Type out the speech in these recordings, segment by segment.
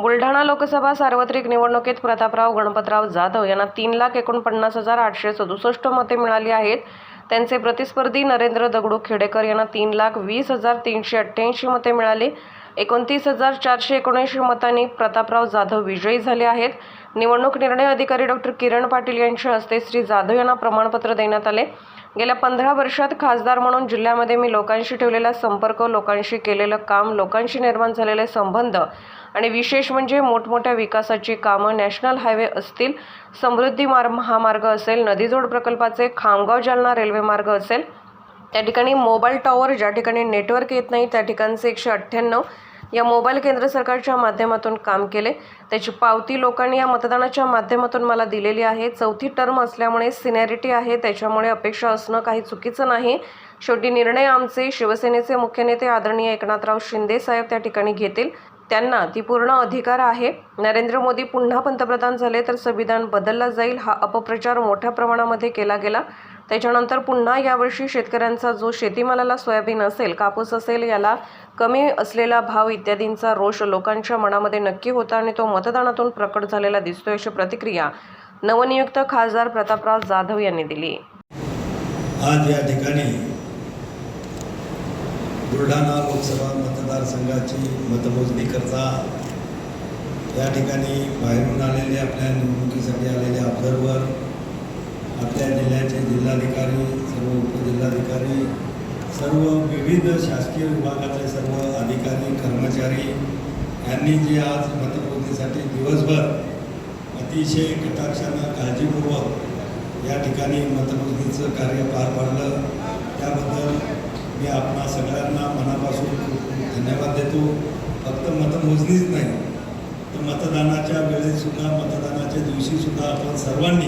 बुलढाणा लोकसभा सार्वत्रिक निवडणुकीत प्रतापराव गणपतराव जाधव यांना तीन लाख एकोणपन्नास हजार आठशे सदुसष्ट मते मिळाली आहेत. त्यांचे प्रतिस्पर्धी नरेंद्र दगडू खेडेकर यांना तीन लाख वीस हजार तीनशे अठ्ठ्याऐंशी मते मिळाली. एकोणतीस हजार चारशे एकोणऐंशी मतांनी प्रतापराव जाधव विजयी झाले आहेत. निवडणूक निर्णय अधिकारी डॉक्टर किरण पाटील यांच्या हस्ते श्री जाधव यांना प्रमाणपत्र देण्यात आले. गेल्या पंधरा वर्षात खासदार म्हणून जिल्ह्यामध्ये मी लोकांशी ठेवलेला संपर्क लोकांशी केलेलं काम लोकांशी निर्माण झालेले संबंध आणि विशेष म्हणजे मोठमोठ्या विकासाची कामं नॅशनल हायवे असतील समृद्धी मार्ग महामार्ग असेल नदीजोड प्रकल्पाचे खामगाव जालना रेल्वे मार्ग असेल त्या ठिकाणी मोबाईल टॉवर ज्या ठिकाणी नेटवर्क येत नाही त्या ठिकाणचे एकशे अठ्ठ्याण्णव या मोबाईल केंद्र सरकारच्या माध्यमातून काम केले. त्याची पावती लोकांनी या मतदानाच्या माध्यमातून मला दिलेली आहे. चौथी टर्म असल्यामुळे सिनॅरिटी आहे. त्याच्यामुळे अपेक्षा असणं काही चुकीचं नाही. शेवटी निर्णय आमचे शिवसेनेचे मुख्य नेते आदरणीय एकनाथराव शिंदे साहेब त्या ठिकाणी घेतील. त्यांना ती पूर्ण अधिकार आहे. नरेंद्र मोदी पुन्हा पंतप्रधान झाले तर संविधान बदलला जाईल हा अपप्रचार मोठ्या प्रमाणामध्ये केला गेला. त्याच्यानंतर पुन्हा यावर्षी शेतकऱ्यांचा जो शेतीमालाला सोयाबीन असेल कापूस असेल याला कमी असलेला भाव इत्यादींचा रोष लोकांच्या मनामध्ये नक्की होता आणि तो मतदानातून प्रकट झालेला दिसतोय अशी प्रतिक्रिया नवनियुक्त खासदार प्रतापराव जाधव यांनी दिली. आज या ठिकाणी बुलढाणा लोकसभा मतदारसंघाची मतमोजणी करता या ठिकाणी बाहेरून आलेले आपल्या निवडणुकीसाठी आलेले ऑब्झर्वर आपल्या जिल्ह्याचे जिल्हाधिकारी सर्व उपजिल्हाधिकारी सर्व विविध शासकीय विभागातले सर्व अधिकारी कर्मचारी यांनी जे आज मतमोजणीसाठी दिवसभर अतिशय कटाक्षानं काळजीपूर्वक या ठिकाणी मतमोजणीचं कार्य पार पाडलं त्याबद्दल मी आपणा सगळ्यांना मनापासून खूप खूप धन्यवाद देतो फक्त नाही. तर मतदानाच्या वेळेसुद्धा मतदानाच्या दिवशीसुद्धा आपण सर्वांनी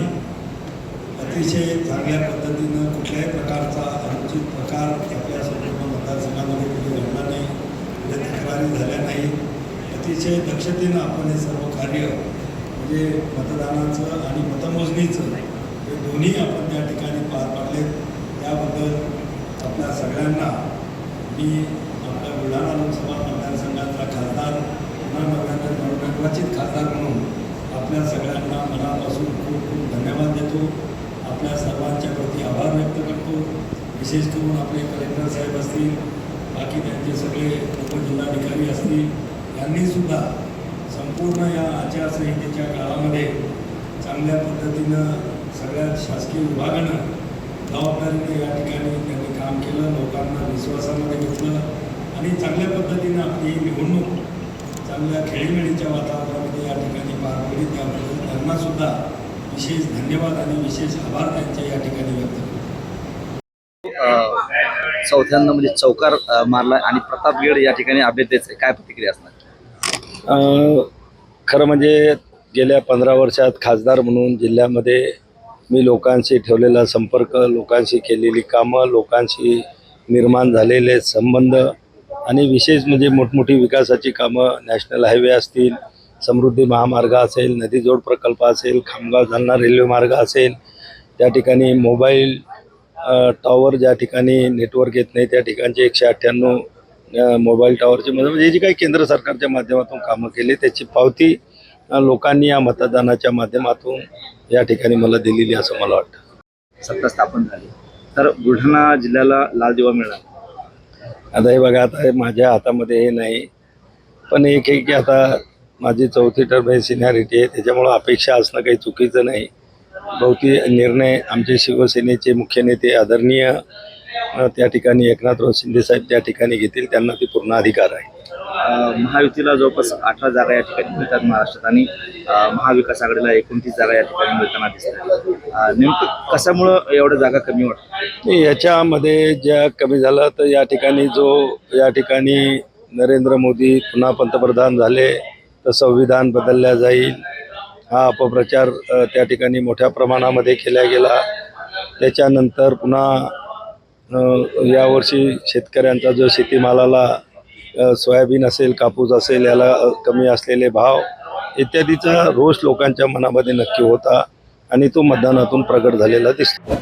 अतिशय चांगल्या पद्धतीनं कुठल्याही प्रकारचा अनुचित प्रकार आपल्या संपूर्ण मतदारसंघामध्ये कुठे घडला नाही कुठे तक्रारी झाल्या नाही. अतिशय दक्षतेनं आपण हे सर्व कार्य म्हणजे मतदानाचं आणि मतमोजणीचं हे दोन्ही आपण त्या ठिकाणी पार पाडले त्याबद्दल आपल्या सगळ्यांना मी आपल्या बुलढाणा लोकसभा मतदारसंघाचा खासदार पुन्हा नवनिर्वाचित खासदार म्हणून आपल्या सगळ्यांना मनापासून खूप खूप धन्यवाद देतो. आपल्या सर्वांच्या प्रती आभार व्यक्त करतो. विशेष करून आपले कलेक्टर साहेब असतील बाकी त्यांचे सगळे उपजिल्हाधिकारी असतील यांनीसुद्धा संपूर्ण या आचारसंहितेच्या काळामध्ये चांगल्या पद्धतीनं सगळ्या शासकीय विभागानं जबाबदारीने या ठिकाणी त्यांनी काम केलं लोकांना विश्वासामध्ये घेतलं. आणि चांगल्या पद्धतीनं आपली निवडणूक चांगल्या खेळीमेळीच्या वातावरणामध्ये या ठिकाणी पार पडली. त्याबद्दल त्यांनासुद्धा विशेष धन्यवाद आणि विशेष आभार त्यांच्या या ठिकाणी व्यक्त करतो. अ, चौथ्यांदा म्हणजे चौकार मारला आणि प्रतापगड या ठिकाणी अभ्यर्थीचे काय प्रतिक्रिया असणार? अ, खरं म्हणजे गेल्या पंधरा वर्षात खासदार म्हणून जिल्ह्यामध्ये मी लोकांशी ठेवलेला संपर्क लोकांशी केलेली कामं लोकांशी निर्माण झालेले संबंध आणि विशेष म्हणजे मोठमोठी विकासाची कामं नॅशनल हायवे असतील समृद्धी महामार्ग असेल नदीजोड प्रकल्प असेल खामगाव जालना रेल्वे मार्ग असेल त्या ठिकाणी मोबाईल टॉवर ज्या ठिकाणी नेटवर्क येत नाही त्या ठिकाणचे एकशे अठ्ठ्याण्णव मोबाईल टॉवरचे म्हणजे, म्हणजे जी काही केंद्र सरकारच्या माध्यमातून कामं केली त्याची पावती लोकांनी या मतदानाच्या माध्यमातून या ठिकाणी मला दिलेली असं मला वाटतं. सत्ता स्थापन झाली. तर बुलढाणा जिल्ह्याला लाल दिवा मिळाला आता हे बघा आता माझ्या हातामध्ये हे नाही. पण एक आहे की आता माझी चौथी टर्म हे सिनियरिटी आहे त्याच्यामुळं अपेक्षा असणं काही चुकीचं नाही. बहुती निर्णय आमचे शिवसेनेचे मुख्य नेते आदरणीय त्या ठिकाणी एकनाथराव शिंदेसाहेब त्या ठिकाणी घेतील त्यांना ते पूर्ण अधिकार आहे. महायुतीला जवळपास अठरा जागा या ठिकाणी मिळतात महाराष्ट्रात आणि महाविकास आघाडीला एकोणतीस जागा या ठिकाणी मिळताना दिसतात नेमकं कशामुळं एवढ्या जागा कमी वाटतात? याच्यामध्ये ज्या कमी झालं तर या ठिकाणी जो या ठिकाणी नरेंद्र मोदी पुन्हा पंतप्रधान झाले तर संविधान बदलल्या जाईल. हा अपप्रचार त्या ठिकाणी मोठ्या प्रमाणामध्ये केला गेला. त्याच्यानंतर पुन्हा यावर्षी शेतकऱ्यांचा जो शेतीमालाला सोयाबीन असेल कापूस असेल याला कमी असलेले भाव इत्यादीचा रोष लोकांच्या मनामध्ये नक्की होता आणि तो मतदानातून प्रगट झालेला दिसतो.